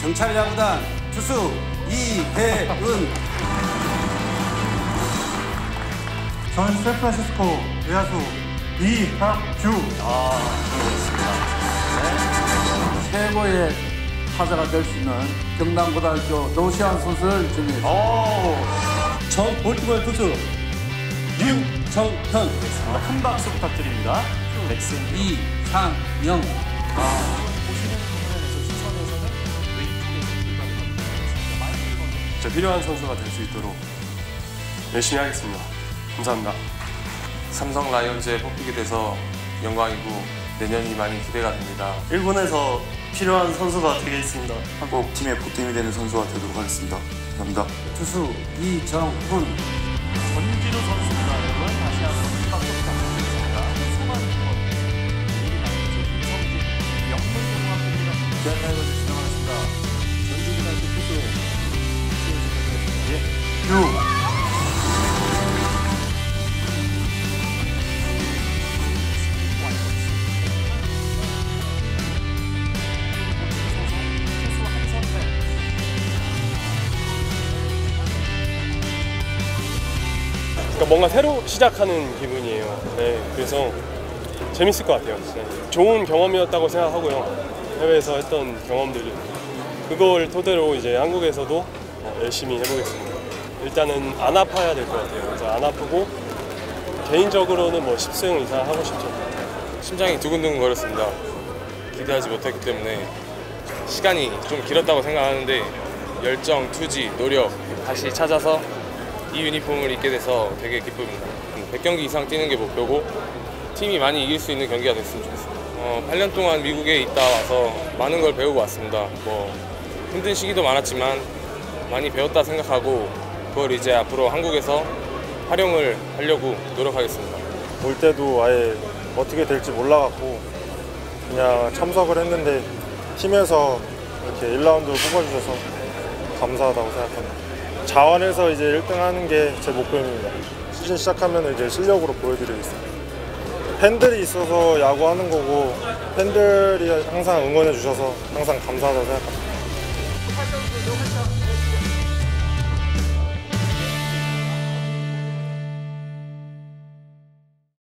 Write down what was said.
경찰 야구단 투수 이혜은. 전 샌프란시스코 외야수 이학주 최고의 타자가 될 수 있는 경남고등학교 노시안 선수를 지명했습니다. 전 볼티모어 투수 유정현. 큰 박수 부탁드립니다. 넥슨 이상영 진짜 필요한 선수가 될 수 있도록 열심히 하겠습니다. 감사합니다. 삼성 라이온즈에 뽑히게 돼서 영광이고 내년이 많이 기대가 됩니다. 일본에서 필요한 선수가 되겠습니다. 꼭 팀의 보탬이 되는 선수가 되도록 하겠습니다. 감사합니다. 투수 이정훈 그러니까 뭔가 새로 시작하는 기분이에요. 네, 그래서 재밌을 것 같아요. 네. 좋은 경험이었다고 생각하고요. 해외에서 했던 경험들이 그걸 토대로 이제 한국에서도 어, 열심히 해보겠습니다. 일단은 안 아파야 될 것 같아요. 그래서 안 아프고 개인적으로는 뭐 10승 이상 하고 싶죠. 심장이 두근두근 거렸습니다. 기대하지 못했기 때문에 시간이 좀 길었다고 생각하는데 열정, 투지, 노력 다시 찾아서 이 유니폼을 입게 돼서 되게 기쁩니다. 100경기 이상 뛰는 게 목표고 팀이 많이 이길 수 있는 경기가 됐으면 좋겠습니다. 어, 8년 동안 미국에 있다 와서 많은 걸 배우고 왔습니다. 뭐 힘든 시기도 많았지만 많이 배웠다 생각하고 그걸 이제 앞으로 한국에서 활용을 하려고 노력하겠습니다. 올 때도 아예 어떻게 될지 몰라갖고 그냥 참석을 했는데 팀에서 이렇게 1라운드 뽑아주셔서 감사하다고 생각합니다. 자원에서 이제 1등 하는 게 제 목표입니다. 시즌 시작하면 이제 실력으로 보여드리겠습니다. 팬들이 있어서 야구하는 거고 팬들이 항상 응원해 주셔서 항상 감사하다고 생각합니다.